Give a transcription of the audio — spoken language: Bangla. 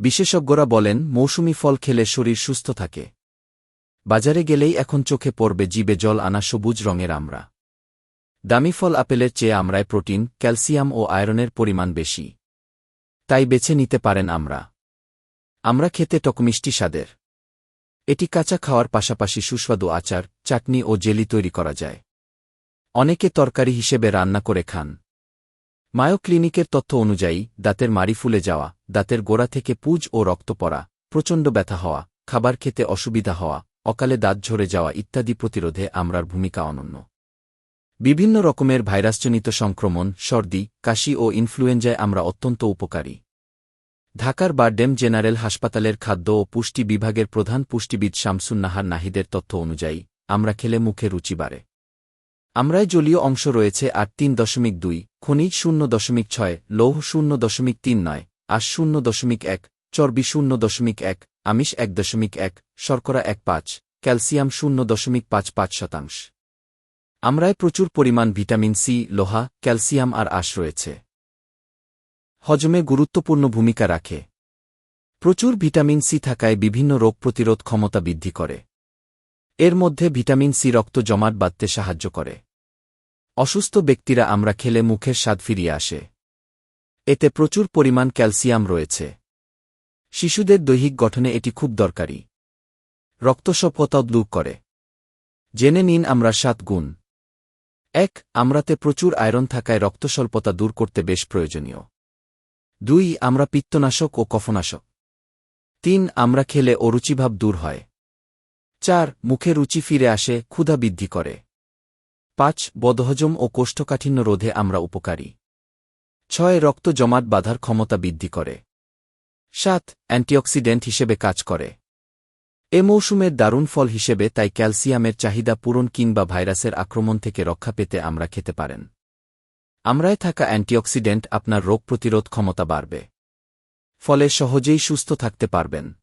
বিশেষজ্ঞরা বলেন, মৌসুমি ফল খেলে শরীর সুস্থ থাকে। বাজারে গেলেই এখন চোখে পড়বে জিবে জল আনা সবুজ রঙের আমরা। দামি ফল আপেলের চেয়ে আমরায় প্রোটিন, ক্যালসিয়াম ও আয়রনের পরিমাণ বেশি। তাই বেছে নিতে পারেন আমরা। আমরা খেতে টকমিষ্টি স্বাদের। এটি কাঁচা খাওয়ার পাশাপাশি সুস্বাদু আচার, চাটনি ও জেলি তৈরি করা যায়। অনেকে তরকারি হিসেবে রান্না করে খান। মায়ো ক্লিনিকের তথ্য অনুযায়ী, দাঁতের মারি ফুলে যাওয়া, দাঁতের গোড়া থেকে পুজ ও রক্ত পড়া, প্রচণ্ড ব্যথা হওয়া, খাবার খেতে অসুবিধা হওয়া, অকালে দাঁত ঝরে যাওয়া ইত্যাদি প্রতিরোধে আমরার ভূমিকা অনন্য। বিভিন্ন রকমের ভাইরাসজনিত সংক্রমণ, সর্দি, কাশি ও ইনফ্লুয়েঞ্জায় আমরা অত্যন্ত উপকারী। ঢাকার বারডেম জেনারেল হাসপাতালের খাদ্য ও পুষ্টি বিভাগের প্রধান পুষ্টিবিদ শামসুন নাহার নাহিদের তথ্য অনুযায়ী, আমরা খেলে মুখে রুচি বাড়ে। আমরায় জলীয় অংশ রয়েছে আট তিন দশমিক দুই খনিজ শূন্য দশমিক ছয়, লৌহ শূন্য দশমিক তিন নয় আশ শূন্য দশমিক এক, চর্বি শূন্য দশমিক এক, আমিষ এক দশমিক এক, শর্করা এক পাঁচ, ক্যালসিয়াম শূন্য দশমিক পাঁচ পাঁচ শতাংশ। আমরায় প্রচুর পরিমাণ ভিটামিন সি, লোহা, ক্যালসিয়াম আর আশ রয়েছে। হজমে গুরুত্বপূর্ণ ভূমিকা রাখে। প্রচুর ভিটামিন সি থাকায় বিভিন্ন রোগ প্রতিরোধ ক্ষমতা বৃদ্ধি করে। এর মধ্যে ভিটামিন সি রক্ত জমাট বাঁধতে সাহায্য করে। অসুস্থ ব্যক্তিরা আমরা খেলে মুখের স্বাদ ফিরিয়ে আসে। এতে প্রচুর পরিমাণ ক্যালসিয়াম রয়েছে। শিশুদের দৈহিক গঠনে এটি খুব দরকারি। রক্তস্বল্পতাও দূর করে। জেনে নিন আমরা সাত গুণ। এক, আমরাতে প্রচুর আয়রন থাকায় রক্তস্বল্পতা দূর করতে বেশ প্রয়োজনীয়। দুই, আমরা পিত্তনাশক ও কফনাশক। তিন, আমরা খেলে অরুচিভাব দূর হয়। চার, মুখে রুচি ফিরে আসে, ক্ষুধা বৃদ্ধি করে। পাঁচ, বদহজম ও কোষ্ঠকাঠিন্য রোধে আমরা উপকারী। ছয়, রক্ত জমাট বাঁধার ক্ষমতা বৃদ্ধি করে। সাত, অ্যান্টিঅক্সিডেন্ট হিসেবে কাজ করে। এ মৌসুমের দারুণ ফল হিসেবে তাই ক্যালসিয়ামের চাহিদা পূরণ কিংবা ভাইরাসের আক্রমণ থেকে রক্ষা পেতে আমরা খেতে পারেন। আমরায় থাকা অ্যান্টিঅক্সিডেন্ট আপনার রোগ প্রতিরোধ ক্ষমতা বাড়বে। ফলে সহজেই সুস্থ থাকতে পারবেন।